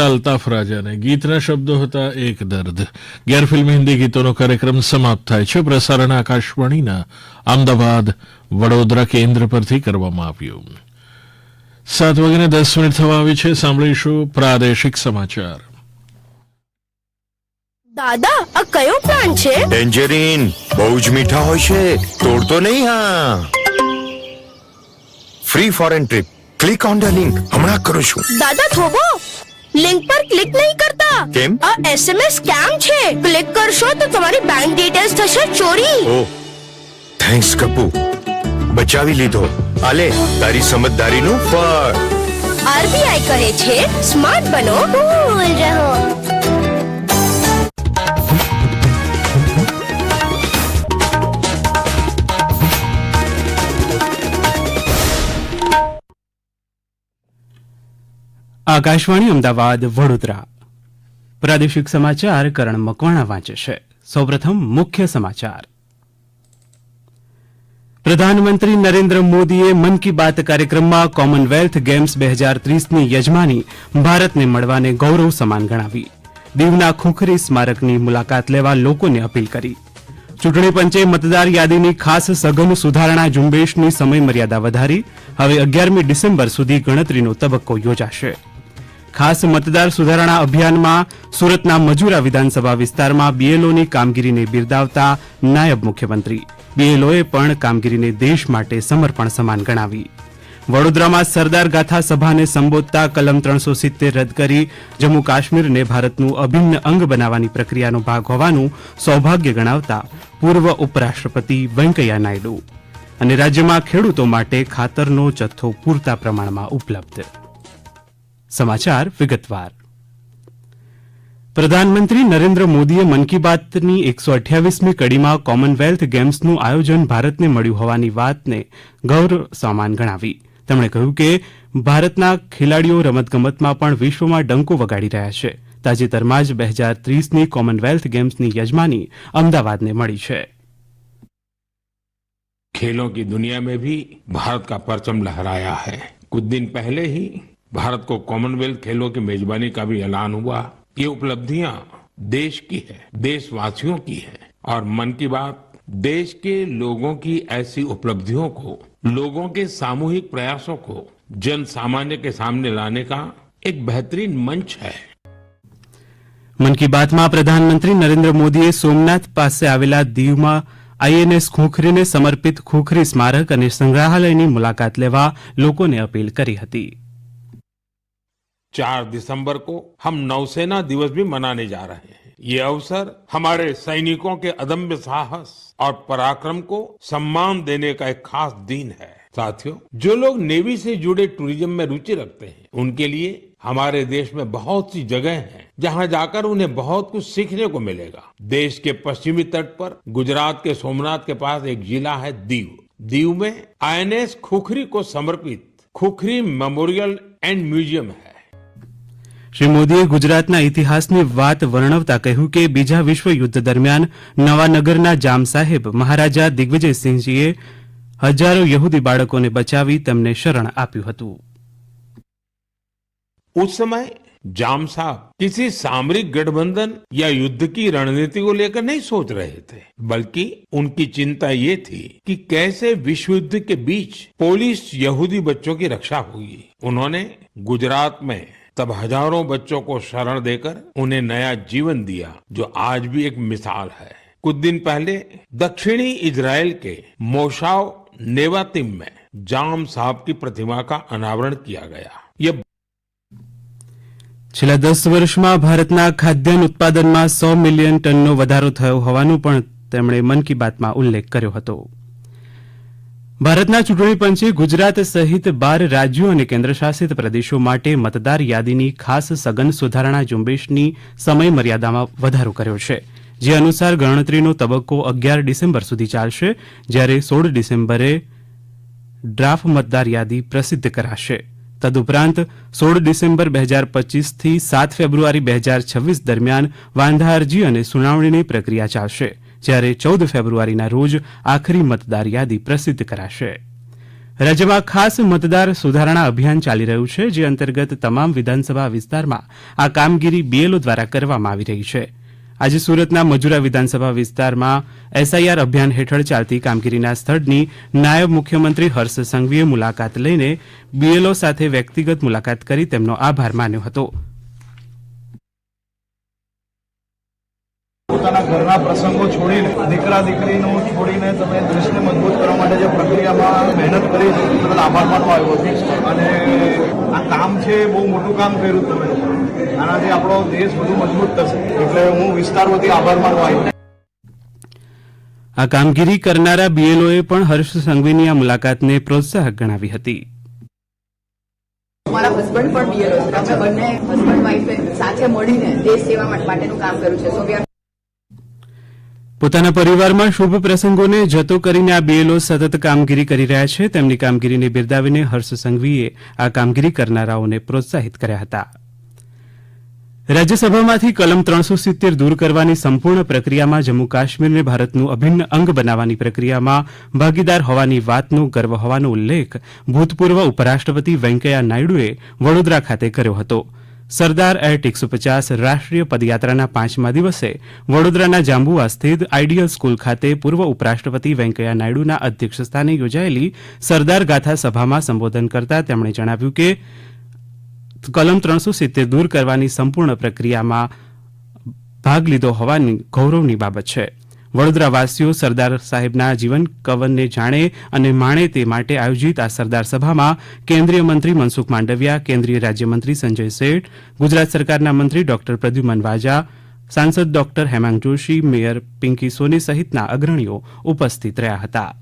અલ્તાફ રાજાને. ગીતના શબ્દો હતા એક દર્દ. ગેરફિલ્મ હિન્દી ગીતોનો કાર્યક્રમ સમાપ્ત થાય છે. પ્રસારણ આકાશવાણીના અમદાવાદ વડોદરા કેન્દ્ર પરથી કરવામાં આવ્યું. સાત વાગ્યાને દસ મિનિટ થવા આવી છે. સાંભળીશું પ્રાદેશિક સમાચાર. દાદા આ કયો પ્લાન્ટ છે? ડેન્જરીન બહુ જ મીઠા હોય છે. તોડતો નહીં હા free foreign trip click on the link હમણાં કરું છું. દાદા થોભો. લિંક પર ક્લિક નહીં કરતા. કેમ? આ એસએમએસ સ્કેમ છે. ક્લિક કરશો તો તમારી બેંક ડિટેલ્સ થશે ચોરી. ઓ થેન્ક્સ કપુ બચાવી લીધો. આલે તારી સમજદારીનું ફળ. આરબીઆઈ કહે છે સ્માર્ટ બનો. કૂલ રહો. આકાશવાણી અમદાવાદ, વડોદરા. પ્રાદેશિક સમાચાર કરણ મકવાણા વાંચે છે. સૌપ્રથમ મુખ્ય સમાચાર. પ્રધાનમંત્રી નરેન્દ્ર મોદીએ મન કી બાત કાર્યક્રમમાં કોમનવેલ્થ ગેમ્સ બે હજાર ત્રીસની યજમાની ભારતને મળવાને ગૌરવ સમાન ગણાવી. દીવના ખુખરી સ્મારકની મુલાકાત લેવા લોકોને અપીલ કરી. ચૂંટણી પંચે મતદાર યાદીની ખાસ સઘન સુધારણા ઝુંબેશની સમય મર્યાદા વધારી. હવે અગિયારમી ડિસેમ્બર સુધી ગણતરીનો તબક્કો યોજાશે. ખાસ મતદાર સુધારણા અભિયાનમાં સુરતના મજુરા વિધાનસભા વિસ્તારમાં બીએલઓની કામગીરીને બિરદાવતા નાયબ મુખ્યમંત્રી. બીએલઓએ પણ કામગીરીને દેશ માટે સમર્પણ સમાન ગણાવી. વડોદરામાં સરદાર ગાથા સભાને સંબોધતા કલમ ત્રણસો સિત્તેર રદ કરી જમ્મુ કાશ્મીરને ભારતનું અભિન્ન અંગ બનાવવાની પ્રક્રિયાનો ભાગ હોવાનું સૌભાગ્ય ગણાવતા પૂર્વ ઉપરાષ્ટ્રપતિ વેંકૈયા નાયડુ. અને રાજ્યમાં ખેડૂતો માટે ખાતરનો જથ્થો પૂરતા પ્રમાણમાં ઉપલબ્ધ. સમાચાર વિગતવાર પ્રધાનમંત્રી નરેન્દ્ર મોદીએ મન કી બાતની એકસો અઠ્યાવીસમી કડીમાં કોમનવેલ્થ ગેમ્સનું આયોજન ભારતને મળ્યું હોવાની વાતને ગૌરવ સમાન ગણાવી તેમણે કહ્યું કે ભારતના ખેલાડીઓ રમતગમતમાં પણ વિશ્વમાં ડંકો વગાડી રહ્યા છે તાજેતરમાં જ બે હજાર ત્રીસની કોમનવેલ્થ ગેમ્સની યજમાની અમદાવાદને મળી છે खेलों की दुनिया में भी भारत का परचम लहराया है कुछ दिन पहले ही भारत को कॉमनवेल्थ खेलों की मेजबानी का भी ऐलान हुआ ये उपलब्धियां देश की है देशवासियों की है और मन की बात देश के लोगों की ऐसी उपलब्धियों को लोगों के सामूहिक प्रयासों को जन सामान्य के सामने लाने का एक बेहतरीन मंच है મન કી બાતમાં પ્રધાનમંત્રી નરેન્દ્ર મોદીએ સોમનાથ પાસે આવેલા દીવમાં આઈએનએસ ખોખરીને સમર્પિત ખોખરી સ્મારક અને સંગ્રહાલયની મુલાકાત લેવા લોકોને અપીલ કરી હતી चार दिसंबर को हम नौसेना दिवस भी मनाने जा रहे हैं। ये अवसर हमारे सैनिकों के अदम्य साहस और पराक्रम को सम्मान देने का एक खास दिन है। साथियों, जो लोग नेवी से जुड़े टूरिज़्म में रुचि रखते हैं, उनके लिए हमारे देश में बहुत सी जगह हैं, जहाँ जाकर उन्हें बहुत कुछ सीखने को मिलेगा। देश के पश्चिमी तट पर गुजरात के सोमनाथ के पास एक जिला है दीव। दीव में आईएनएस खुखरी को समर्पित खुखरी मेमोरियल एंड म्यूज़ियम है। શ્રી મોદીએ ગુજરાતના ઇતિહાસની વાત વર્ણવતા કહ્યું કે બીજા વિશ્વ યુદ્ધ દરમિયાન નવાનગરના જામ સાહેબ મહારાજા દિગ્વિજયસિંહજીએ હજારો યહૂદી બાળકોને બચાવી તેમને શરણ આપ્યું હતું उस समय जाम साहब किसी सामरिक गठबंधन या युद्ध की रणनीति को लेकर नहीं सोच रहे थे बल्कि उनकी चिंता ये थी कि कैसे विश्व युद्ध के बीच पोलिस यहूदी बच्चों की रक्षा होगी उन्होंने गुजरात में तब हजारों बच्चों को शरण देकर उन्हें नया जीवन दिया जो आज भी एक मिसाल है कुछ दिन पहले दक्षिणी इजराइल के मोशाव नेवातिम में जाम साहब की प्रतिमा का अनावरण किया गया ये છેલ્લા દસ વર્ષમાં ભારતના ખાદ્યાન્ન ઉત્પાદનમાં સો મિલિયન ટનનો વધારો થયો હોવાનું પણ તેમણે મન કી બાતમાં ઉલ્લેખ કર્યો હતો ભારતના ચૂંટણી પંચે ગુજરાત સહિત બાર રાજ્યો અને કેન્દ્રશાસિત પ્રદેશો માટે મતદાર યાદીની ખાસ સઘન સુધારણા ઝુંબેશની સમય મર્યાદામાં વધારો કર્યો છે, જે અનુસાર ગણતરીનો તબક્કો અગિયાર ડિસેમ્બર સુધી ચાલશે, જ્યારે સોળ ડિસેમ્બરે ડ્રાફ્ટ મતદાર યાદી પ્રસિદ્ધ કરાશે. તદુપરાંત, સોળ ડિસેમ્બર બે હજાર પચીસથી સાત ફેબ્રુઆરી બે હજાર છવ્વીસ દરમિયાન વાંધા અરજી અને સુનાવણીની પ્રક્રિયા ચાલશે. જ્યારે ચૌદ ફેબ્રુઆરીના રોજ આખરી મતદાર યાદી પ્રસિદ્ધ કરાશે. રાજ્યમાં ખાસ મતદાર સુધારણા અભિયાન ચાલી રહ્યું છે, જે અંતર્ગત તમામ વિધાનસભા વિસ્તારમાં આ કામગીરી બીએલઓ દ્વારા કરવામાં આવી રહી છે. આજે સુરતના મજુરા વિધાનસભા વિસ્તારમાં એસઆઈઆર અભિયાન હેઠળ ચાલતી કામગીરીના સ્થળની નાયબ મુખ્યમંત્રી હર્ષ સંઘવીએ મુલાકાત લઈને બીએલઓ સાથે વ્યક્તિગત મુલાકાત કરી તેમનો આભાર માન્યો હતો. પોતાના ઘરના પ્રસંગો છોડીને દીકરા દીકરીનું છોડીને તમે દેશને મજબૂત કરવા માટે જે પ્રક્રિયામાં મહેનત કરી છે બદલ આભાર માનવા આવ્યો છે. અને આ કામ છે બહુ મોટું કામ કર્યું તમે. આનાથી આપણો દેશ વધુ મજબૂત થશે. એટલે હું વિસ્તાર વતી આભાર માનવા આવ્યો આ કામગીરી કરનારા બીએલઓએ પણ હર્ષ સંઘવીની આ મુલાકાતને પ્રોત્સાહક ગણાવી હતી. મારા હસબન્ડ પણ બીએલઓ છે. અમે બંને હસબન્ડ વાઈફે સાથે મળીને દેશ સેવા માટેનું કામ કર્યું છે. સો વી આર પોતાના પરિવારમાં શુભ પ્રસંગોને જતો કરીને આ બીએલઓ સતત કામગીરી કરી રહ્યા છે. તેમની કામગીરીને બિરદાવીને હર્ષ સંઘવીએ આ કામગીરી કરનારાઓને પ્રોત્સાહિત કર્યા હતા. રાજ્યસભામાંથી કલમ ત્રણસો સિત્તેર દૂર કરવાની સંપૂર્ણ પ્રક્રિયામાં જમ્મુ કાશ્મીરને ભારતનું અભિન્ન અંગ બનાવવાની પ્રક્રિયામાં ભાગીદાર હોવાની વાતનો ગર્વ હોવાનો ઉલ્લેખ ભૂતપૂર્વ ઉપરાષ્ટ્રપતિ વેંકૈયા નાયડુએ વડોદરા ખાતે કર્યો હતો. સરદાર એટ એકસો પચાસ રાષ્ટ્રીય પદયાત્રાના પાંચમા દિવસે વડોદરાના જાંબુવા સ્થિત આઈડિયલ સ્કૂલ ખાતે પૂર્વ ઉપરાષ્ટ્રપતિ વેંકૈયા નાયડુના અધ્યક્ષસ્થાને યોજાયેલી સરદાર ગાથા સભામાં સંબોધન કરતા તેમણે જણાવ્યું કે, કલમ ત્રણસો સિત્તેર દૂર કરવાની સંપૂર્ણ પ્રક્રિયામાં ભાગ લીધો હોવાની ગૌરવની બાબત છે. વડોદરાવાસીઓ સરદાર સાહેબના જીવન કવનને જાણે અને માણે તે માટે આયોજિત આ સરદાર સભામાં કેન્દ્રીય મંત્રી મનસુખ માંડવિયા, કેન્દ્રીય રાજ્યમંત્રી સંજય શેઠ, ગુજરાત સરકારના મંત્રી ડોક્ટર પ્રદ્યુમન વાજા, સાંસદ ડોક્ટર હેમાંગ જોશી, મેયર પિંકી સોની સહિતના અગ્રણીઓ ઉપસ્થિત રહ્યા હતા.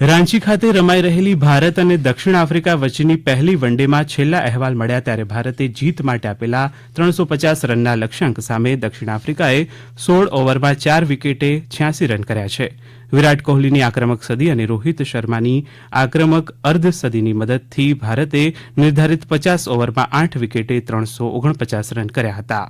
રાંચી ખાતે રમાઈ રહેલી ભારત અને દક્ષિણ આફ્રિકા વચ્ચેની પહેલી વનડેમાં છેલ્લા અહેવાલ મળ્યા ત્યારે ભારતે જીત માટે આપેલા ત્રણસો પચાસ રનના લક્ષ્યાંક સામે દક્ષિણ આફ્રિકાએ સોળ ઓવરમાં ચાર વિકેટે છ્યાસી રન કર્યા છે. વિરાટ કોહલીની આક્રમક સદી અને રોહિત શર્માની આક્રમક અર્ધ સદીની મદદથી ભારતે નિર્ધારિત પચાસ ઓવરમાં આઠ વિકેટે ત્રણસો ઓગણપચાસ રન કર્યા હતા.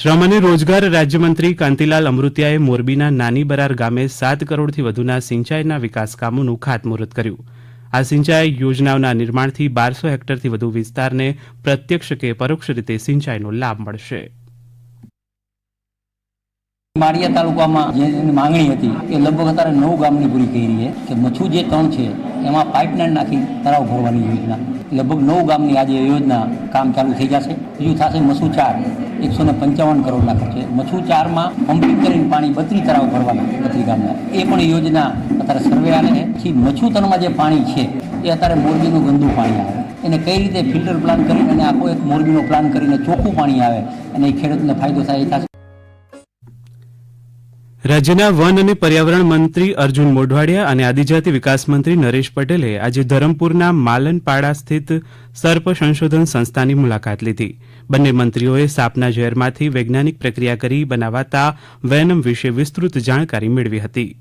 શ્રમ અને રોજગાર રાજ્યમંત્રી કાંતિલાલ અમૃતિયાએ મોરબીના નાની બરાર ગામે સાત કરોડથી વધુના સિંચાઈના વિકાસ કામોનું ખાતમુહૂર્ત કર્યું. આ સિંચાઈ યોજનાઓના નિર્માણથી બારસો હેક્ટરથી વધુ વિસ્તારને પ્રત્યક્ષ કે પરોક્ષ રીતે સિંચાઈનો લાભ મળશે. માળિયા તાલુકામાં જે માંગણી હતી એ લગભગ અત્યારે નવ ગામની પૂરી કરી છે, કે મથુ જે ત્રણ છે, એમાં પાઇપલાઇન નાખી તળાવ ભરવાની યોજના. લગભગ નવ ગામની આજે યોજના કામ ચાલુ થઈ જશે. બીજું થશે મસુ ચાર. એકસો ને પંચાવન કરોડના ખર્ચે મસુ ચારમાં પમ્પિંગ કરીને પાણી બત્રી તળાવ ભરવાના બત્રી ગામના. એ પણ યોજના અત્યારે સર્વે આવે છે. પછી મચ્છુ જે પાણી છે, એ અત્યારે મોરબીનું ગંદુ પાણી આવે. એને કઈ રીતે ફિલ્ટર પ્લાન કરીને અને આખો એક મોરબીનો પ્લાન કરીને ચોખ્ખું પાણી આવે. અને એ ખેડૂતને ફાયદો થાય એ થશે. રાજ્યના વન અને પર્યાવરણ મંત્રી અર્જુન મોઢવાડિયા અને આદિજાતિ વિકાસ મંત્રી નરેશ પટેલે આજે ધરમપુરના માલનપાડા સ્થિત સર્પ સંશોધન સંસ્થાની મુલાકાત લીધી. બંને મંત્રીઓએ સાપના ઝેરમાંથી વૈજ્ઞાનિક પ્રક્રિયા કરી બનાવાતા વેનમ વિશે વિસ્તૃત જાણકારી મેળવી હતી.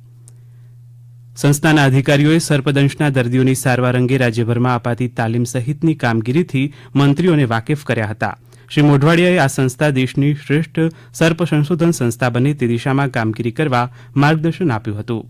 સંસ્થાના અધિકારીઓએ સર્પદંશના દર્દીઓની સારવાર અંગે રાજ્યભરમાં અપાતી તાલીમ સહિતની કામગીરીથી મંત્રીઓને વાકેફ કર્યા હતા. શ્રી મોઢવાડિયાએ આ સંસ્થા દેશની શ્રેષ્ઠ સર્પ સંશોધન સંસ્થા બને તે દિશામાં કામગીરી કરવા માર્ગદર્શન આપ્યું હતું.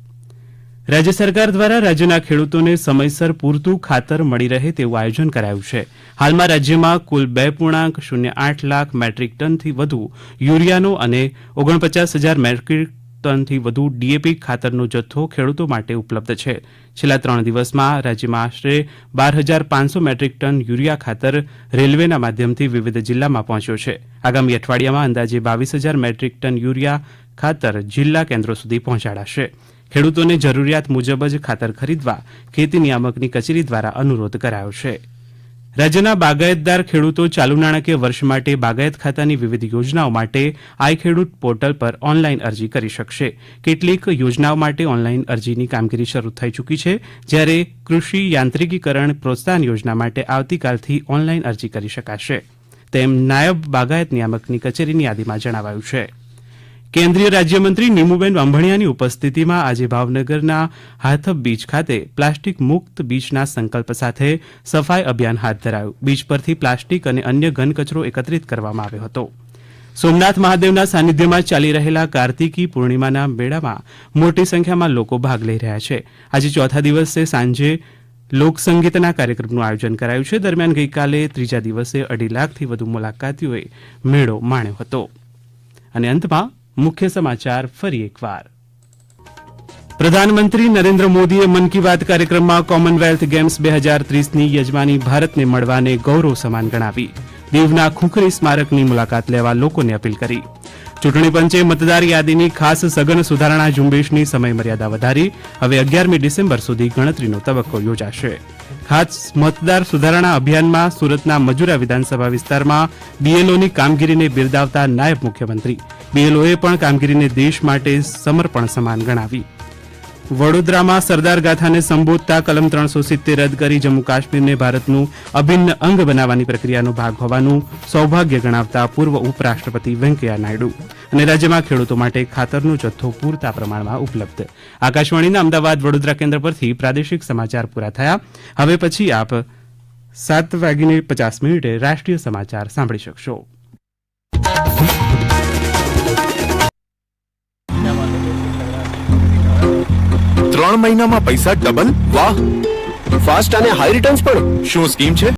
રાજ્ય સરકાર દ્વારા રાજ્યના ખેડૂતોને સમયસર પૂરતું ખાતર મળી રહે તેવું આયોજન કરાયું છે. હાલમાં રાજ્યમાં કુલ બે પૂર્ણાંક શૂન્ય આઠ લાખ મેટ્રિક ટનથી વધુ યુરિયાનો અને ઓગણપચાસ હજાર મેટ્રિક ટનથી વધુ ડીએપી ખાતરનો જથ્થો ખેડૂતો માટે ઉપલબ્ધ છે. છેલ્લા ત્રણ દિવસમાં રાજ્યમાં આશરે બાર હજાર પાંચસો મેટ્રિક ટન યુરિયા ખાતર રેલવેના માધ્યમથી વિવિધ જિલ્લામાં પહોંચ્યો છે. આગામી અઠવાડિયામાં અંદાજે બાવીસ હજાર મેટ્રિક ટન યુરિયા ખાતર જિલ્લા કેન્દ્રો સુધી પહોંચાડાશે. ખેડૂતોને જરૂરિયાત મુજબ જ ખાતર ખરીદવા ખેતી નિયામકની કચેરી દ્વારા અનુરોધ કરાયો છે. રાજ્યના બાગાયતદાર ખેડૂતો ચાલુ નાણાકીય વર્ષ માટે બાગાયત ખાતાની વિવિધ યોજનાઓ માટે આઈ ખેડૂત પોર્ટલ પર ઓનલાઈન અરજી કરી શકશે. કેટલીક યોજનાઓ માટે ઓનલાઈન અરજીની કામગીરી શરૂ થઈ ચૂકી છે, જ્યારે કૃષિ યાંત્રિકીકરણ પ્રોત્સાહન યોજના માટે આવતીકાલથી ઓનલાઈન અરજી કરી શકાશે. તેમ નાયબ બાગાયત નિયામકની કચેરીની યાદીમાં જણાવાયું છે. કેન્દ્રીય રાજ્યમંત્રી નીમુબેન વાંભણીયાની ઉપસ્થિતિમાં આજે ભાવનગરના હાથબ બીચ ખાતે પ્લાસ્ટિક મુક્ત બીચના સંકલ્પ સાથે સફાઈ અભિયાન હાથ ધરાયું. બીચ પરથી પ્લાસ્ટિક અને અન્ય ઘન કચરો એકત્રિત કરવામાં આવ્યો હતો. સોમનાથ મહાદેવના સાનિધ્યમાં ચાલી રહેલા કાર્તિકી પૂર્ણિમાના મેળામાં મોટી સંખ્યામાં લોકો ભાગ લઈ રહ્યા છે. આજે ચોથા દિવસે સાંજે લોકસંગીતના કાર્યક્રમનું આયોજન કરાયું છે. દરમિયાન ગઈકાલે ત્રીજા દિવસે અઢી લાખથી વધુ મુલાકાતીઓએ મેળો માણ્યો હતો. અને અંતમાં મુખ્ય સમાચાર ફરી એકવાર. પ્રધાનમંત્રી નરેન્દ્ર મોદીએ મન કી વાત કાર્યક્રમમાં કોમનવેલ્થ ગેમ્સ બે હજાર ત્રીસની યજમાની ભારતને મળવાને ગૌરવ સમાન ગણાવી. દીવના ખુખરી સ્મારકની મુલાકાત લેવા લોકોને અપીલ કરી. ચૂંટણી પંચે મતદાર યાદીની ખાસ સઘન સુધારણા ઝુંબેશની સમયમર્યાદા વધારી. હવે અગિયારમી ડિસેમ્બર સુધી ગણતરીનો તબક્કો યોજાશે. ખાસ મતદાર સુધારણા અભિયાનમાં સુરતના મજુરા વિધાનસભા વિસ્તારમાં બીએલઓની કામગીરીને બિરદાવતા નાયબ મુખ્યમંત્રી. બીએલઓએ પણ કામગીરીને દેશ માટે સમર્પણ સમાન ગણાવી. વડોદરામાં સરદાર ગાથાને સંબોધતા કલમ ત્રણસો સિત્તેર રદ કરી જમ્મુ કાશ્મીરને ભારતનું અભિન્ન અંગ બનાવવાની પ્રક્રિયાનો ભાગ હોવાનું સૌભાગ્ય ગણાવતા પૂર્વ ઉપરાષ્ટ્રપતિ વેંકૈયા નાયડુ. અને રાજ્યમાં ખેડૂતો માટે ખાતરનો જથ્થો પૂરતા પ્રમાણમાં ઉપલબ્ધ. આકાશવાણીના અમદાવાદ વડોદરા કેન્દ્ર પરથી પ્રાદેશિક સમાચાર પૂરા થયા. હવે પછી આપ સાત વાગીને પચાસ મિનિટે રાષ્ટ્રીય સમાચાર સાંભળી શકશો. ત્રણ મહિનામાં પૈસા ડબલ વાહ. ફાસ્ટ અને હાઈ રિટર્ન્સ પણ. શું સ્કીમ છે?